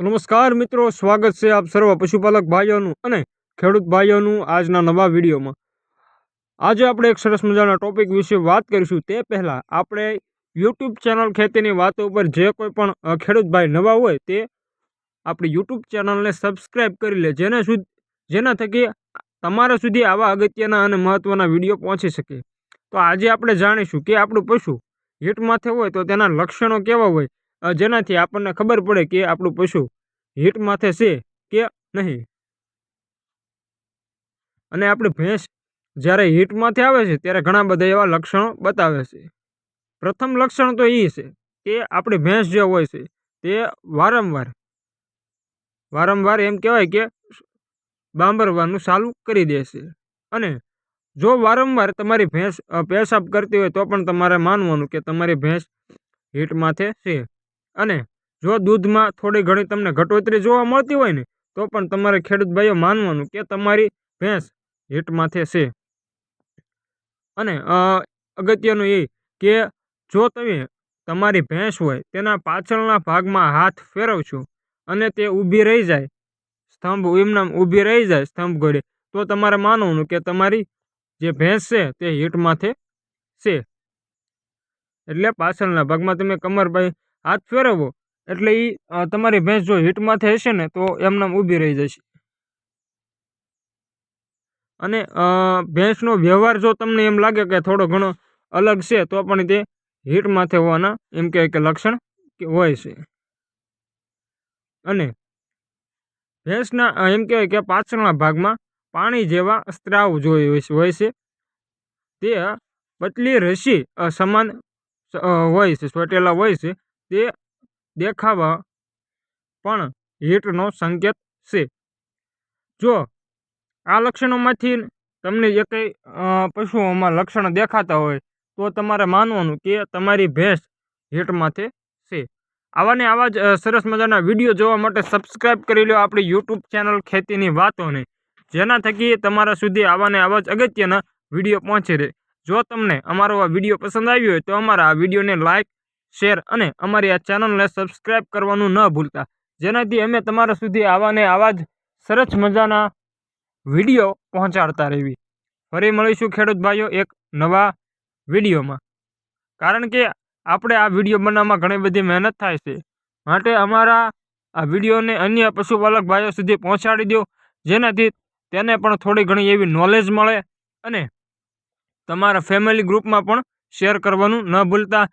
નમસ્કાર મિત્રો, સ્વાગત છે આપ સર્વ પશુપાલક ભાઈઓનું અને ખેડૂત ભાઈઓનું આજના નવા વિડીયોમાં. આજે આપણે એક સરસ મજાના ટોપિક વિશે વાત કરીશું. તે પહેલાં આપણે યુટ્યુબ ચેનલ ખેતીની વાતો ઉપર જે કોઈ પણ ખેડૂત ભાઈ નવા હોય તે આપણી યુટ્યુબ ચેનલને સબસ્ક્રાઈબ કરી લે, જેને સુધ, જેના થકી તમારા સુધી આવા અગત્યના અને મહત્ત્વના વીડિયો પહોંચી શકે. તો આજે આપણે જાણીશું કે આપણું પશુ હીટ માથે હોય તો તેના લક્ષણો કેવા હોય જેનાથી આપણને ખબર પડે કે આપણું પશુ હીટ માથે છે કે નહીં. અને આપણી ભેંસ જ્યારે હીટ માથે આવે છે, ત્યારે ઘણા બધા એવા લક્ષણો બતાવે છે. પ્રથમ લક્ષણ તો એ છે કે આપણી ભેંસ જે હોય છે, તે વારંવાર વારંવાર એમ કહેવાય કે બાંભરવાનું ચાલુ કરી દેશે અને જો વારંવાર તમારી ભેંસ પેશાબ કરતી હોય તો પણ તમારે માનવાનું કે તમારી ભેંસ હીટ માથે છે. અને જો દૂધમાં થોડી ઘણી તમને ઘટોતરી જોવા મળતી હોય ને, તો પણ તમારે ખેડૂત ભાઈઓ માનવાનું કે તમારી ભેંસ હીટ માથે છે. અને અગત્યનું એ કે જો તમે તમારી ભેંસ હોય, તેના પાછળના ભાગમાં હાથ ફેરવશો અને તે ઊભી રહી જાય, સ્તંભ એમનામ ઊભી રહી જાય, સ્તંભ ઘડે, તો તમારે માનવાનું કે તમારી જે ભેંસ છે, તે હીટ માથે છે. એટલે પાછળના ભાગમાં તમે કમર ભાઈ હાથ ફેરવો એટલે એ તમારી ભેંસ જો હીટ માથે હશે ને, તો એમને ઊભી રહી જશે. અને ભેંસનો વ્યવહાર જો તમને એમ લાગે કે થોડો ઘણો અલગ છે, તો પણ તે હીટ માથે હોવાના એમ કહેવાય કે લક્ષણ હોય છે. અને ભેંસના એમ કહેવાય કે પાછળના ભાગમાં પાણી જેવા સ્ત્રાવ જોઈ હોય છે- તે પતલી રસી સમાન હોય છે, ચોટેલા હોય છે. તે દેખાવા પણ હીટનો સંકેત છે. જો આ લક્ષણોમાંથી તમને જે કંઈ પશુઓમાં લક્ષણો દેખાતા હોય, તો તમારે માનવાનું કે તમારી ભેંસ હીટ માથે છે. આવા ને આવા જ સરસ મજાના વીડિયો જોવા માટે સબસ્ક્રાઈબ કરી લો આપણી યુટ્યુબ ચેનલ ખેતીની વાતોને, જેના થકી તમારા સુધી આવા ને આવા જ અગત્યના વીડિયો પહોંચી રહે. જો તમને અમારો આ વીડિયો પસંદ આવ્યો હોય તો અમારા આ વિડીયોને લાઇક શેર અને અમારી આ ચેનલને સબસ્ક્રાઈબ કરવાનું ન ભૂલતા. જેનાથી અમે તમારા સુધી આવા ને આવા જ સરસ મજાના વીડિયો પહોંચાડતા રહેવી ફરી મળીશું, ખેડૂત ભાઈઓ, એક નવા વિડીયોમાં. કારણ કે આપણે આ વીડિયો બનાવવામાં ઘણી બધી મહેનત થાય છે. માટે અમારા આ વિડીયોને અન્ય પશુપાલક ભાઈઓ સુધી પહોંચાડી દો. જેનાથી તેને પણ થોડી ઘણી એવી નોલેજ મળે અને તમારા ફેમિલી ગ્રુપમાં પણ શેર કરવાનું ન ભૂલતા.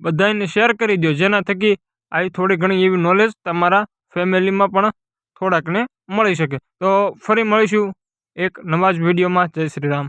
બધાને શેર કરી દો જેના થકી આવી થોડી ઘણી એવી નોલેજ તમારા ફેમિલીમાં પણ થોડાકને મળી શકે. તો ફરી મળીશું એક નવા જ વિડીયોમાં જય શ્રી રામ.